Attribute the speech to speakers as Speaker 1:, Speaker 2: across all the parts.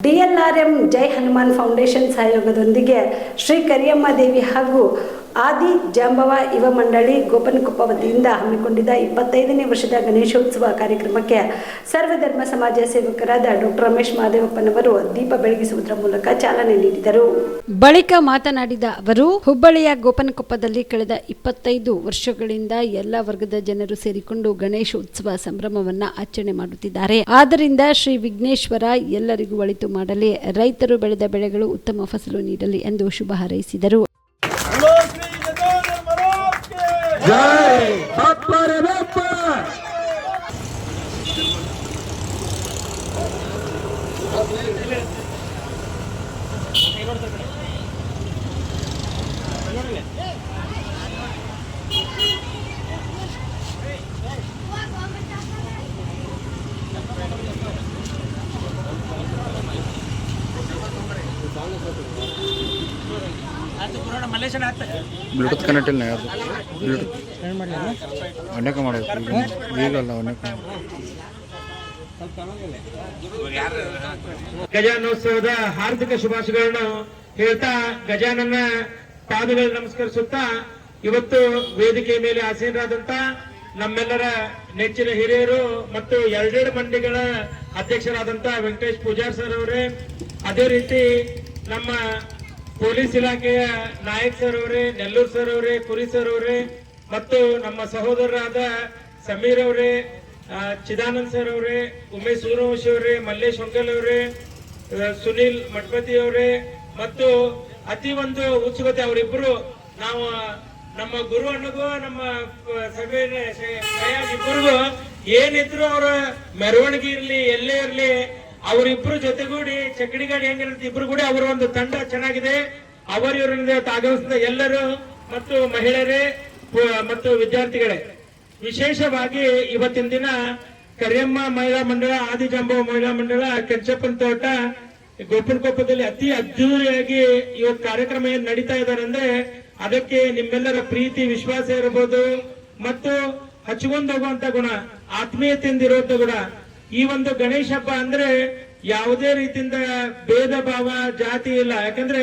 Speaker 1: ಡಿಎಲ್ಆರ್ಎಂ ಜೈ Hanuman foundation ಸಹಯೋಗದೊಂದಿಗೆ ಶ್ರೀ ಕರಿಯಮ್ಮ ದೇವಿ ಹಾಗೂ ಆದಿ ಜಾಂಬವ ಯುವ ಮಂಡಳಿ ಗೋಪನಕೊಪ್ಪ ವತಿಯಿಂದ ಹಮ್ಮಿಕೊಂಡಿದ್ದ ಇಪ್ಪತ್ತೈದನೇ ವರ್ಷದ ಗಣೇಶೋತ್ಸವ ಕಾರ್ಯಕ್ರಮಕ್ಕೆ ಸರ್ವಧರ್ಮ ಸಮಾಜ ಸೇವಕರಾದ ಡಾಕ್ಟರ್ ರಮೇಶ್ ಮಹದೇವಪ್ಪನವರು ದೀಪ ಬೆಳಗಿಸುವುದರ ಮೂಲಕ ಚಾಲನೆ ನೀಡಿದರು. ಬಳಿಕ ಮಾತನಾಡಿದ ಅವರು, ಹುಬ್ಬಳ್ಳಿಯ ಗೋಪನಕೊಪ್ಪದಲ್ಲಿ ಕಳೆದ ಇಪ್ಪತ್ತೈದು ವರ್ಷಗಳಿಂದ ಎಲ್ಲ ವರ್ಗದ ಜನರು ಸೇರಿಕೊಂಡು ಗಣೇಶೋತ್ಸವ ಸಂಭ್ರಮವನ್ನ ಆಚರಣೆ ಮಾಡುತ್ತಿದ್ದಾರೆ. ಆದ್ದರಿಂದ ಶ್ರೀ ವಿಘ್ನೇಶ್ವರ ಎಲ್ಲರಿಗೂ ಒಳಿತು ಮಾಡಲಿ, ರೈತರು ಬೆಳೆದ ಬೆಳೆಗಳು ಉತ್ತಮ ಫಸಲು ನೀಡಲಿ ಎಂದು ಶುಭ ಹಾರೈಸಿದರು.
Speaker 2: ಬ್ಲೂಟೂತ್ ಕನೆಕ್ಟ್ ಇಲ್ಲ ಯಾರು ಬ್ಲೂಟೂತ್ ಅನೇಕ ಮಾಡಬೇಕು ಈಗಲ್ಲ ಅನೇಕ
Speaker 3: ಗಜಾನೋತ್ಸವದ ಹಾರ್ದಿಕ ಶುಭಾಶಯಗಳನ್ನು ಹೇಳ್ತಾ ಗಜಾನನ ಪಾದಗಳು ನಮಸ್ಕರಿಸುತ್ತಾ ಇವತ್ತು ವೇದಿಕೆ ಮೇಲೆ ಆಸೀನರಾದಂತ ನಮ್ಮೆಲ್ಲರ ನೆಚ್ಚಿನ ಹಿರಿಯರು ಮತ್ತು ಎರಡೆರಡು ಮಂಡಿಗಳ ಅಧ್ಯಕ್ಷರಾದಂತ ವೆಂಕಟೇಶ್ ಪೂಜಾರ್ ಸರ್ ಅವರೇ. ಅದೇ ರೀತಿ ನಮ್ಮ ಪೊಲೀಸ್ ಇಲಾಖೆಯ ನಾಯಕ್ ಸರ್ ಅವರೇ, ನೆಲ್ಲೂರ್ ಸರ್ ಅವರೇ, ಕುರಿ ಸರ್ ಅವರೇ, ಮತ್ತು ನಮ್ಮ ಸಹೋದರರಾದ ಸಮೀರ್ ಅವರೇ ಚಿದಾನಂದ್ ಸರ್ ಅವರೇ, ಉಮೇಶ್ ಸೂರ್ಯವಂಶಿ ಅವರೇ, ಮಲ್ಲೇಶ್ ಹೊಂಗಲ್ ಅವರೇ ಸುನಿಲ್ ಮಠಪತಿ ಅವರೇ, ಮತ್ತು ಅತಿ ಒಂದು ಉತ್ಸುಕತೆ ಅವರಿಬ್ಬರು. ನಾವು, ನಮ್ಮ ಗುರು ಅಣ್ಣಗೂ, ನಮ್ಮ ಸಭೆ ಇಬ್ಬರಿಗೂ ಏನಿದ್ರು ಅವರ ಮೆರವಣಿಗೆ ಇರಲಿ, ಎಲ್ಲೇ ಇರ್ಲಿ ಅವರಿಬ್ರು ಜೊತೆಗೂಡಿ ಚಕ್ಕಡಿಗಾಡಿ ಹೆಂಗಿರುತ್ತೆ ಇಬ್ರು ಕೂಡ ಅವರ ಒಂದು ತಂಡ ಚೆನ್ನಾಗಿದೆ. ಅವರಿವರಿಂದ ಆಗಮಿಸಿದ ಎಲ್ಲರೂ ಮತ್ತು ಮಹಿಳೆಯರೇ ಮತ್ತು ವಿದ್ಯಾರ್ಥಿಗಳೇ. ವಿಶೇಷವಾಗಿ ಇವತ್ತಿನ ದಿನ ಕರಿಯಮ್ಮ ಮಹಿಳಾ ಮಂಡಳ, ಆದಿಜಾಂಬವ ಮಹಿಳಾ ಮಂಡಳ, ಕೆಂಚಪ್ಪನ ತೋಟ ಗೋಪನಕೊಪ್ಪದಲ್ಲಿ ಅತಿ ಅದ್ದೂರಿಯಾಗಿ ಇವತ್ತು ಕಾರ್ಯಕ್ರಮ ಏನ್ ನಡೀತಾ ಇದಾರೆ ಅಂದ್ರೆ ಅದಕ್ಕೆ ನಿಮ್ಮೆಲ್ಲರ ಪ್ರೀತಿ, ವಿಶ್ವಾಸ ಇರಬಹುದು. ಮತ್ತು ಹಚ್ಕೊಂಡ್ ಹೋಗುವಂತ ಗುಣ, ಆತ್ಮೀಯತೆಯಿಂದ ಇರುವಂತ ಗುಣ ಈ ಒಂದು ಗಣೇಶ ಹಬ್ಬ ಅಂದ್ರೆ ಯಾವುದೇ ರೀತಿಯಿಂದ ಭೇದ ಭಾವ ಜಾತಿ ಇಲ್ಲ. ಯಾಕಂದ್ರೆ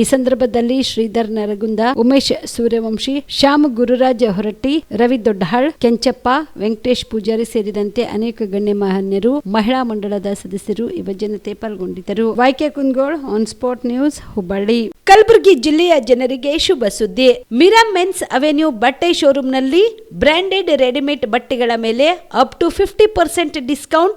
Speaker 1: ಈ ಸಂದರ್ಭದಲ್ಲಿ ಶ್ರೀಧರ್ ನರಗುಂದ, ಉಮೇಶ್ ಸೂರ್ಯವಂಶಿ, ಶ್ಯಾಮ್ ಗುರುರಾಜ್ ಹೊರಟ್ಟಿ, ರವಿ ದೊಡ್ಡಹಾಳ್, ಕೆಂಚಪ್ಪ, ವೆಂಕಟೇಶ್ ಪೂಜಾರಿ ಸೇರಿದಂತೆ ಅನೇಕ ಗಣ್ಯ ಗಣ್ಯಮಾನ್ಯರು ಮಹಿಳಾ ಮಂಡಳದ ಸದಸ್ಯರು ಯುವಜನತೆ ಪಾಲ್ಗೊಂಡಿದ್ದರು. Y K Kundgol on spot news Hubballi. Kalaburagi ಜಿಲ್ಲೆಯ ಜನರಿಗೆ ಶುಭ ಸುದ್ದಿ. ಮಿರಾ ಮೆನ್ಸ್ ಅವೆನ್ಯೂ ಬಟ್ಟೆ ಶೋರೂಮ್ನಲ್ಲಿ ಬ್ರಾಂಡೆಡ್ ರೆಡಿಮೇಡ್ ಬಟ್ಟೆಗಳ ಮೇಲೆ up to fifty percent discount